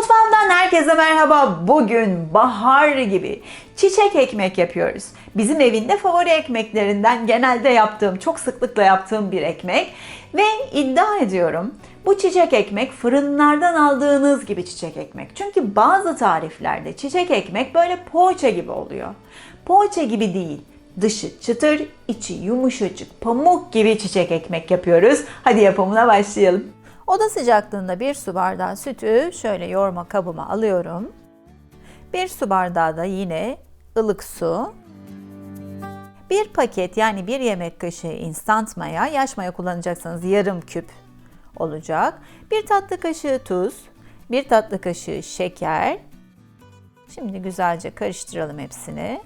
Mutfağımdan herkese merhaba. Bugün bahar gibi çiçek ekmek yapıyoruz. Bizim evinde favori ekmeklerinden genelde yaptığım, çok sıklıkla yaptığım bir ekmek. Ve iddia ediyorum bu çiçek ekmek fırınlardan aldığınız gibi çiçek ekmek. Çünkü bazı tariflerde çiçek ekmek böyle poğaça gibi oluyor. Poğaça gibi değil. Dışı çıtır, içi yumuşacık, pamuk gibi çiçek ekmek yapıyoruz. Hadi yapımına başlayalım. Oda sıcaklığında bir su bardağı sütü şöyle yoğurma kabıma alıyorum. Bir su bardağı da yine ılık su. Bir paket yani bir yemek kaşığı instant maya, yaş maya kullanacaksanız yarım küp olacak. Bir tatlı kaşığı tuz, bir tatlı kaşığı şeker. Şimdi güzelce karıştıralım hepsini.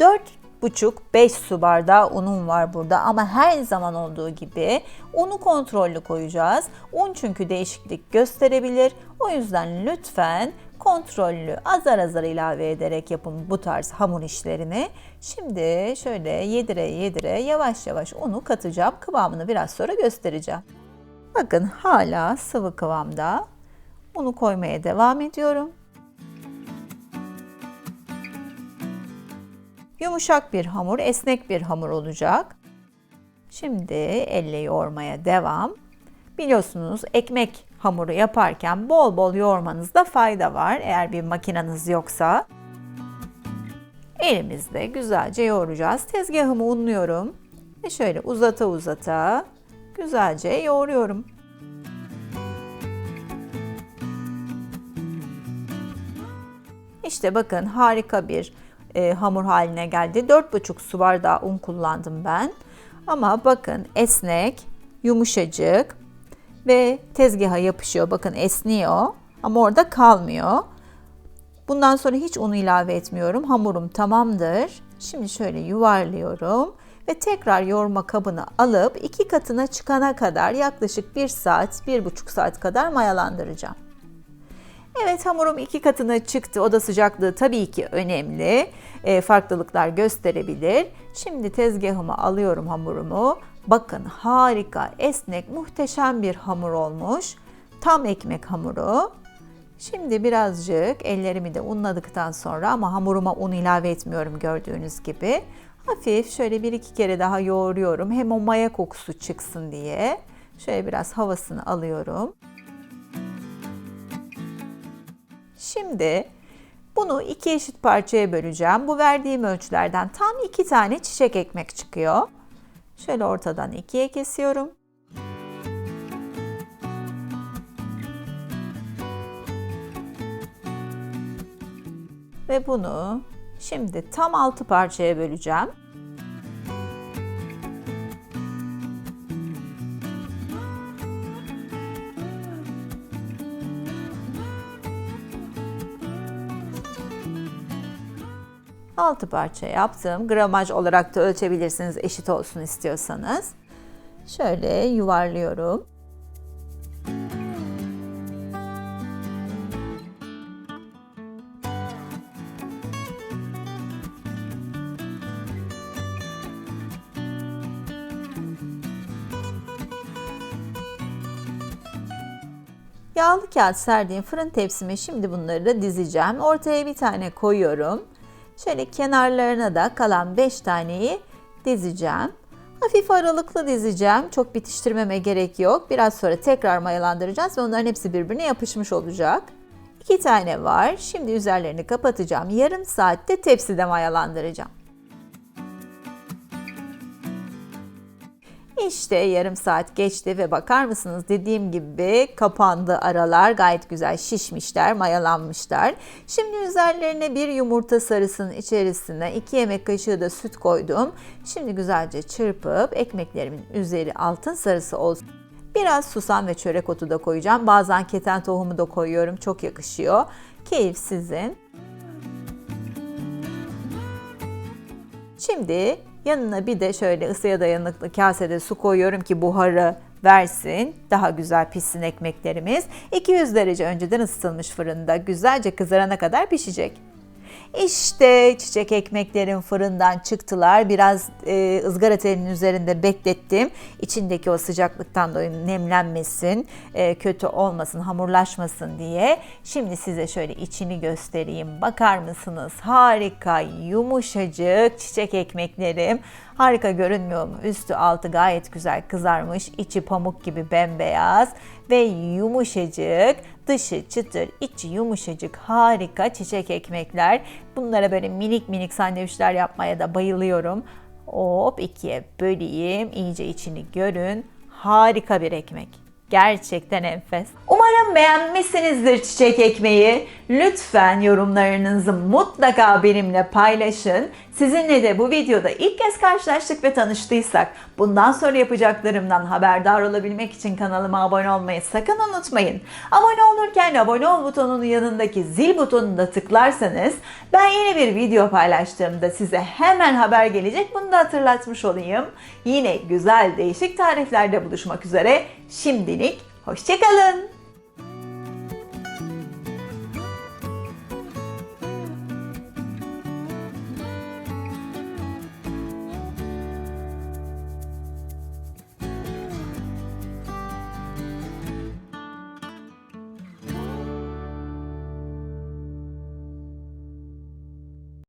Dört buçuk 5 su bardağı unum var burada ama her zaman olduğu gibi unu kontrollü koyacağız. Un çünkü değişiklik gösterebilir. O yüzden lütfen kontrollü azar azar ilave ederek yapın bu tarz hamur işlerini. Şimdi şöyle yedire yedire yavaş yavaş unu katacağım. Kıvamını biraz sonra göstereceğim. Bakın hala sıvı kıvamda. Unu koymaya devam ediyorum. Yumuşak bir hamur, esnek bir hamur olacak. Şimdi elle yoğurmaya devam. Biliyorsunuz ekmek hamuru yaparken bol bol yoğurmanızda fayda var eğer bir makineniz yoksa. Elimizde güzelce yoğuracağız. Tezgahımı unluyorum ve şöyle uzata uzata güzelce yoğuruyorum. İşte bakın harika bir e, hamur haline geldi. 4,5 su bardağı un kullandım ben. Ama bakın esnek, yumuşacık ve tezgaha yapışıyor. Bakın esniyor ama orada kalmıyor. Bundan sonra hiç un ilave etmiyorum. Hamurum tamamdır. Şimdi şöyle yuvarlıyorum ve tekrar yoğurma kabını alıp iki katına çıkana kadar yaklaşık 1 saat, 1,5 saat kadar mayalandıracağım. Evet hamurum iki katına çıktı. Oda sıcaklığı tabii ki önemli. E, farklılıklar gösterebilir. Şimdi tezgahıma alıyorum hamurumu. Bakın harika, esnek, muhteşem bir hamur olmuş. Tam ekmek hamuru. Şimdi birazcık ellerimi de unladıktan sonra ama hamuruma un ilave etmiyorum gördüğünüz gibi. Hafif şöyle bir iki kere daha yoğuruyorum. Hem o maya kokusu çıksın diye. Şöyle biraz havasını alıyorum. Şimdi bunu iki eşit parçaya böleceğim. Bu verdiğim ölçülerden tam iki tane çiçek ekmek çıkıyor. Şöyle ortadan ikiye kesiyorum. Ve bunu şimdi tam altı parçaya böleceğim. Altı parça yaptım. Gramaj olarak da ölçebilirsiniz eşit olsun istiyorsanız. Şöyle yuvarlıyorum. Yağlı kağıt serdiğim fırın tepsime şimdi bunları da dizeceğim. Ortaya bir tane koyuyorum. Şöyle kenarlarına da kalan 5 taneyi dizeceğim. Hafif aralıklı dizeceğim. Çok bitiştirmeme gerek yok. Biraz sonra tekrar mayalandıracağız ve onların hepsi birbirine yapışmış olacak. 2 tane var. Şimdi üzerlerini kapatacağım. Yarım saatte tepside mayalandıracağım. İşte yarım saat geçti ve bakar mısınız dediğim gibi kapandı aralar gayet güzel şişmişler mayalanmışlar. Şimdi üzerlerine bir yumurta sarısının içerisine 2 yemek kaşığı da süt koydum. Şimdi güzelce çırpıp ekmeklerimin üzeri altın sarısı olsun. Biraz susam ve çörek otu da koyacağım. Bazen keten tohumu da koyuyorum. Çok yakışıyor. Keyif sizin. Şimdi Yanına bir de şöyle ısıya dayanıklı kasede su koyuyorum ki buharı versin. Daha güzel pişsin ekmeklerimiz. 200 derece önceden ısıtılmış fırında güzelce kızarana kadar pişecek. İşte çiçek ekmeklerim fırından çıktılar. Biraz e, ızgara telinin üzerinde beklettim. İçindeki o sıcaklıktan dolayı nemlenmesin, e, kötü olmasın, hamurlaşmasın diye. Şimdi size şöyle içini göstereyim. Bakar mısınız? Harika, yumuşacık çiçek ekmeklerim. Harika görünmüyor mu? Üstü altı gayet güzel kızarmış. içi pamuk gibi bembeyaz ve yumuşacık. Dışı çıtır, içi yumuşacık harika çiçek ekmekler. Bunlara böyle minik minik sandviçler yapmaya da bayılıyorum. Hop ikiye böleyim. iyice içini görün. Harika bir ekmek. Gerçekten enfes. Umarım beğenmişsinizdir çiçek ekmeği. Lütfen yorumlarınızı mutlaka benimle paylaşın. Sizinle de bu videoda ilk kez karşılaştık ve tanıştıysak bundan sonra yapacaklarımdan haberdar olabilmek için kanalıma abone olmayı sakın unutmayın. Abone olurken abone ol butonunun yanındaki zil butonunu da tıklarsanız ben yeni bir video paylaştığımda size hemen haber gelecek. Bunu da hatırlatmış olayım. Yine güzel değişik tariflerde buluşmak üzere. Şimdilik hoşçakalın.